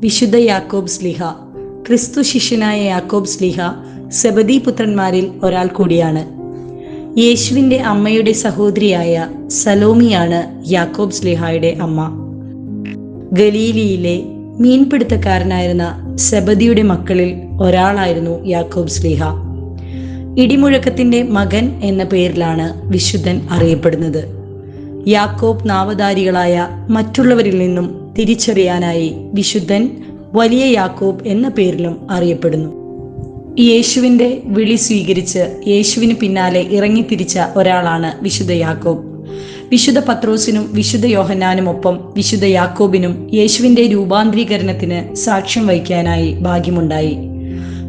വിശുദ്ധ യാക്കോബ് സ്ലിഹ ക്രിസ്തു ശിഷ്യനായ യാക്കോബ് സ്ലിഹ സബദി പുത്രന്മാരിൽ ഒരാൾ കൂടിയാണ്. യേശുവിന്റെ അമ്മയുടെ സഹോദരിയായ സലോമിയാണ് യാക്കോബ് സ്ലിഹായുടെ അമ്മ. ഗലീലിയിലെ മീൻപിടുത്തക്കാരനായിരുന്ന സെബദിയുടെ മക്കളിൽ ഒരാളായിരുന്നു യാക്കോബ് സ്ലിഹ. ഇടിമുഴക്കത്തിന്റെ മകൻ എന്ന പേരിലാണ് വിശുദ്ധൻ അറിയപ്പെടുന്നത്. യാക്കോബ് നാവധാരികളായ മറ്റുള്ളവരിൽ നിന്നും തിരിച്ചറിയാനായി വിശുദ്ധൻ വലിയ യാക്കോബ് എന്ന പേരിലും അറിയപ്പെടുന്നു. യേശുവിന്റെ വിളി സ്വീകരിച്ച് യേശുവിന് പിന്നാലെ ഇറങ്ങിത്തിരിച്ച ഒരാളാണ് വിശുദ്ധ യാക്കോബ്. വിശുദ്ധ പത്രോസിനും വിശുദ്ധ യോഹന്നാനുമൊപ്പം വിശുദ്ധ യാക്കോബിനും യേശുവിന്റെ രൂപാന്തരീകരണത്തിന് സാക്ഷ്യം വഹിക്കാനായി ഭാഗ്യമുണ്ടായി.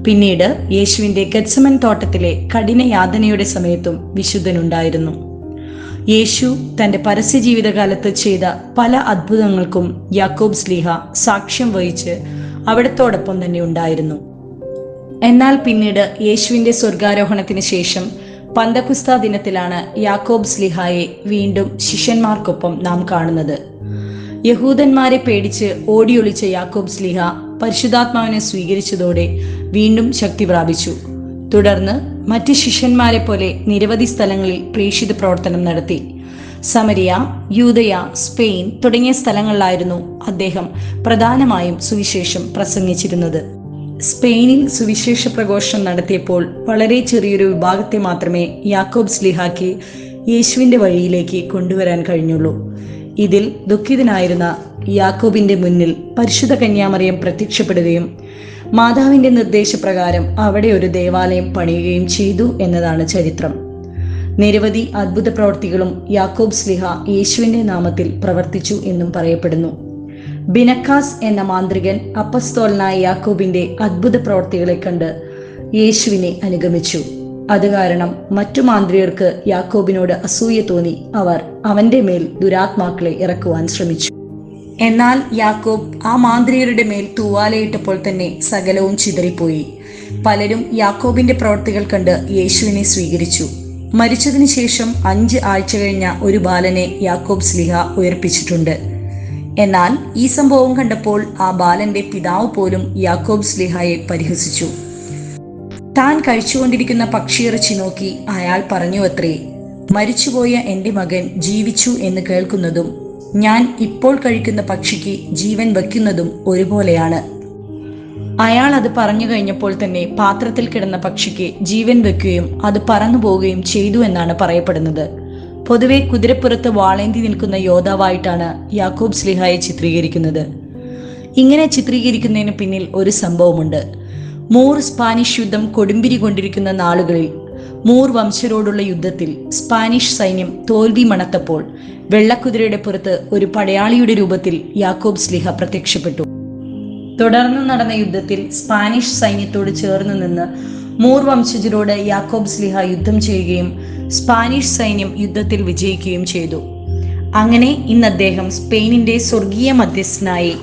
പിന്നീട് യേശുവിന്റെ ഗത്സമൻ തോട്ടത്തിലെ കഠിന യാതനയുടെ സമയത്തും വിശുദ്ധനുണ്ടായിരുന്നു. യേശു തന്റെ പരസ്യ ജീവിതകാലത്ത് ചെയ്ത പല അത്ഭുതങ്ങൾക്കും യാക്കോബ് സ്ലീഹ സാക്ഷ്യം വഹിച്ച് അവിടത്തോടൊപ്പം തന്നെ ഉണ്ടായിരുന്നു. എന്നാൽ പിന്നീട് യേശുവിന്റെ സ്വർഗാരോഹണത്തിന് ശേഷം പന്തകുസ്ത ദിനത്തിലാണ് യാക്കോബ് സ്ലിഹായെ വീണ്ടും ശിഷ്യന്മാർക്കൊപ്പം നാം കാണുന്നത്. യഹൂദന്മാരെ പേടിച്ച് ഓടിയൊളിച്ച യാക്കോബ് സ്ലിഹ പരിശുദ്ധാത്മാവിനെ സ്വീകരിച്ചതോടെ വീണ്ടും ശക്തി പ്രാപിച്ചു. തുടർന്ന് മറ്റ് ശിഷ്യന്മാരെ പോലെ നിരവധി സ്ഥലങ്ങളിൽ പ്രേക്ഷിത പ്രവർത്തനം നടത്തി. സമരിയ യൂതയ സ്പെയിൻ തുടങ്ങിയ സ്ഥലങ്ങളിലായിരുന്നു അദ്ദേഹം പ്രധാനമായും സുവിശേഷം പ്രസംഗിച്ചിരുന്നത്. സ്പെയിനിൽ സുവിശേഷ പ്രഘോഷണം നടത്തിയപ്പോൾ വളരെ ചെറിയൊരു വിഭാഗത്തെ മാത്രമേ യാക്കോബ് സ്ലിഹാക്ക് യേശുവിന്റെ വഴിയിലേക്ക് കൊണ്ടുവരാൻ കഴിഞ്ഞുള്ളൂ. ഇതിൽ ദുഃഖിതനായിരുന്ന യാക്കോബിന്റെ മുന്നിൽ പരിശുദ്ധ കന്യാമറിയം പ്രത്യക്ഷപ്പെടുകയും മാതാവിന്റെ നിർദ്ദേശപ്രകാരം അവിടെ ഒരു ദേവാലയം പണിയുകയും ചെയ്തു എന്നതാണ് ചരിത്രം. നിരവധി അത്ഭുത പ്രവർത്തികളും യാക്കോബ് സ്ലിഹ യേശുവിന്റെ നാമത്തിൽ പ്രവർത്തിച്ചു എന്നും പറയപ്പെടുന്നു. ബിനക്കാസ് എന്ന മാന്ത്രികൻ അപ്പസ്തോലനായ യാക്കോബിന്റെ അത്ഭുത പ്രവർത്തികളെ കണ്ട് യേശുവിനെ അനുഗമിച്ചു. അത് കാരണം മറ്റു മാന്ത്രികർക്ക് യാക്കോബിനോട് അസൂയ തോന്നി അവർ അവന്റെ മേൽ ദുരാത്മാക്കളെ ഇറക്കുവാൻ ശ്രമിച്ചു. എന്നാൽ യാക്കോബ് ആ മാന്ത്രികരുടെ മേൽ തൂവാലയിട്ടപ്പോൾ തന്നെ സകലവും ചിതറിപ്പോയി. പലരും യാക്കോബിന്റെ പ്രവർത്തികൾ കണ്ട് യേശുവിനെ സ്വീകരിച്ചു. മരിച്ചതിനു ശേഷം അഞ്ച് ആഴ്ച കഴിഞ്ഞ ഒരു ബാലനെ യാക്കോബ് സ്ലിഹ ഉയർപ്പിച്ചിട്ടുണ്ട്. എന്നാൽ ഈ സംഭവം കണ്ടപ്പോൾ ആ ബാലന്റെ പിതാവ് പോലും യാക്കോബ് സ്ലിഹയെ പരിഹസിച്ചു. താൻ കഴിച്ചുകൊണ്ടിരിക്കുന്ന പക്ഷിയിറച്ചി നോക്കി അയാൾ പറഞ്ഞു അത്രേ മരിച്ചുപോയ എന്റെ മകൻ ജീവിച്ചു എന്ന് കേൾക്കുന്നതും ഞാൻ ഇപ്പോൾ കഴിക്കുന്ന പക്ഷിക്ക് ജീവൻ വയ്ക്കുന്നതും ഒരുപോലെയാണ്. അയാൾ അത് പറഞ്ഞു കഴിഞ്ഞപ്പോൾ തന്നെ പാത്രത്തിൽ കിടന്ന പക്ഷിക്ക് ജീവൻ വെക്കുകയും അത് പറന്നു പോവുകയും ചെയ്തു എന്നാണ് പറയപ്പെടുന്നത്. പൊതുവെ കുതിരപ്പുറത്ത് വാളേന്തി നിൽക്കുന്ന യോദ്ധാവായിട്ടാണ് യാക്കൂബ് സ്ലിഹായെ ചിത്രീകരിക്കുന്നത്. ഇങ്ങനെ ചിത്രീകരിക്കുന്നതിന് പിന്നിൽ ഒരു സംഭവമുണ്ട്. മൂർ സ്പാനിഷ് യുദ്ധം കൊടുമ്പിരി കൊണ്ടിരിക്കുന്ന നാളുകളിൽ മൂർ വംശരോടുള്ള യുദ്ധത്തിൽ സ്പാനിഷ് സൈന്യം തോൽവി മണത്തപ്പോൾ വെള്ളക്കുതിരയുടെ പുറത്ത് ഒരു പടയാളിയുടെ രൂപത്തിൽ യാക്കോബ് സ്ലിഹ പ്രത്യക്ഷപ്പെട്ടു. തുടർന്ന് നടന്ന യുദ്ധത്തിൽ സ്പാനിഷ് സൈന്യത്തോട് ചേർന്ന് നിന്ന് മൂർ വംശജരോട് യാക്കോബ് സ്ലിഹ യുദ്ധം ചെയ്യുകയും സ്പാനിഷ് സൈന്യം യുദ്ധത്തിൽ വിജയിക്കുകയും ചെയ്തു. അങ്ങനെ ഇന്ന് അദ്ദേഹം സ്പെയിനിന്റെ സ്വർഗീയ മധ്യസ്ഥനായി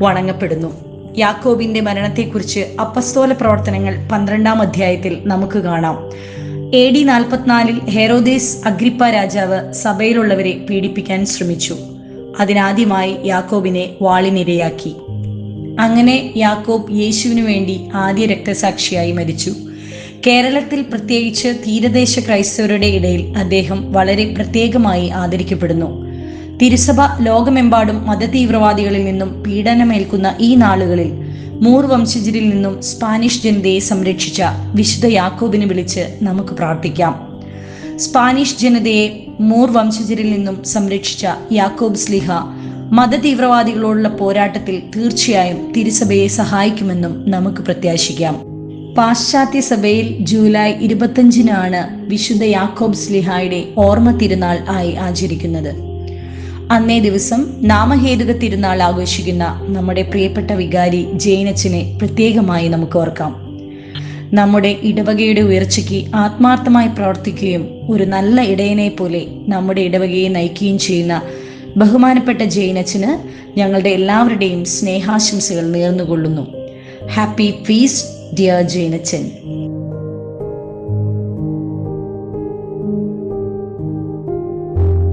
വണങ്ങപ്പെടുന്നു. യാക്കോബിന്റെ മരണത്തെക്കുറിച്ച് അപ്പസ്തോല പ്രവർത്തനങ്ങൾ പന്ത്രണ്ടാം അധ്യായത്തിൽ നമുക്ക് കാണാം. എ ഡി നാൽപ്പത്തിനാലിൽ ഹെറോദേസ് അഗ്രിപ്പ രാജാവ് സഭയിലുള്ളവരെ പീഡിപ്പിക്കാൻ ശ്രമിച്ചു. അതിനാദ്യമായി യാക്കോബിനെ വാളിനിരയാക്കി. അങ്ങനെ യാക്കോബ് യേശുവിനു വേണ്ടി ആദ്യ രക്തസാക്ഷിയായി മരിച്ചു. കേരളത്തിൽ പ്രത്യേകിച്ച് തീരദേശ ക്രൈസ്തവരുടെ ഇടയിൽ അദ്ദേഹം വളരെ പ്രത്യേകമായി ആദരിക്കപ്പെടുന്നു. തിരുസഭ ലോകമെമ്പാടും മതതീവ്രവാദികളിൽ നിന്നും പീഡനമേൽക്കുന്ന ഈ നാളുകളിൽ മൂർ വംശജരിൽ നിന്നും സ്പാനിഷ് ജനതയെ സംരക്ഷിച്ച വിശുദ്ധ യാക്കോബിനെ വിളിച്ച് നമുക്ക് പ്രാർത്ഥിക്കാം. സ്പാനിഷ് ജനതയെ മൂർ വംശജരിൽ നിന്നും സംരക്ഷിച്ച യാക്കോബ് സ്ലിഹ മതതീവ്രവാദികളോടുള്ള പോരാട്ടത്തിൽ തീർച്ചയായും തിരുസഭയെ സഹായിക്കുമെന്നും നമുക്ക് പ്രത്യാശിക്കാം. പാശ്ചാത്യ സഭയിൽ ജൂലൈ ഇരുപത്തഞ്ചിനാണ് വിശുദ്ധ യാക്കോബ് സ്ലിഹായുടെ ഓർമ്മ തിരുനാൾ ആയി ആചരിക്കുന്നത്. അന്നേ ദിവസം നാമഹേതുക തിരുനാൾ ആഘോഷിക്കുന്ന നമ്മുടെ പ്രിയപ്പെട്ട വികാരി ജെയിനച്ചനെ പ്രത്യേകമായി നമുക്ക് ഓർക്കാം. നമ്മുടെ ഇടവകയുടെ ഉയർച്ചയ്ക്ക് ആത്മാർത്ഥമായി പ്രവർത്തിക്കുകയും ഒരു നല്ല ഇടയനെ പോലെ നമ്മുടെ ഇടവകയെ നയിക്കുകയും ചെയ്യുന്ന ബഹുമാനപ്പെട്ട ജെയിനച്ചന് ഞങ്ങളുടെ എല്ലാവരുടെയും സ്നേഹാശംസകൾ നേർന്നുകൊള്ളുന്നു. Happy feast dear ജെയിനച്ചൻ.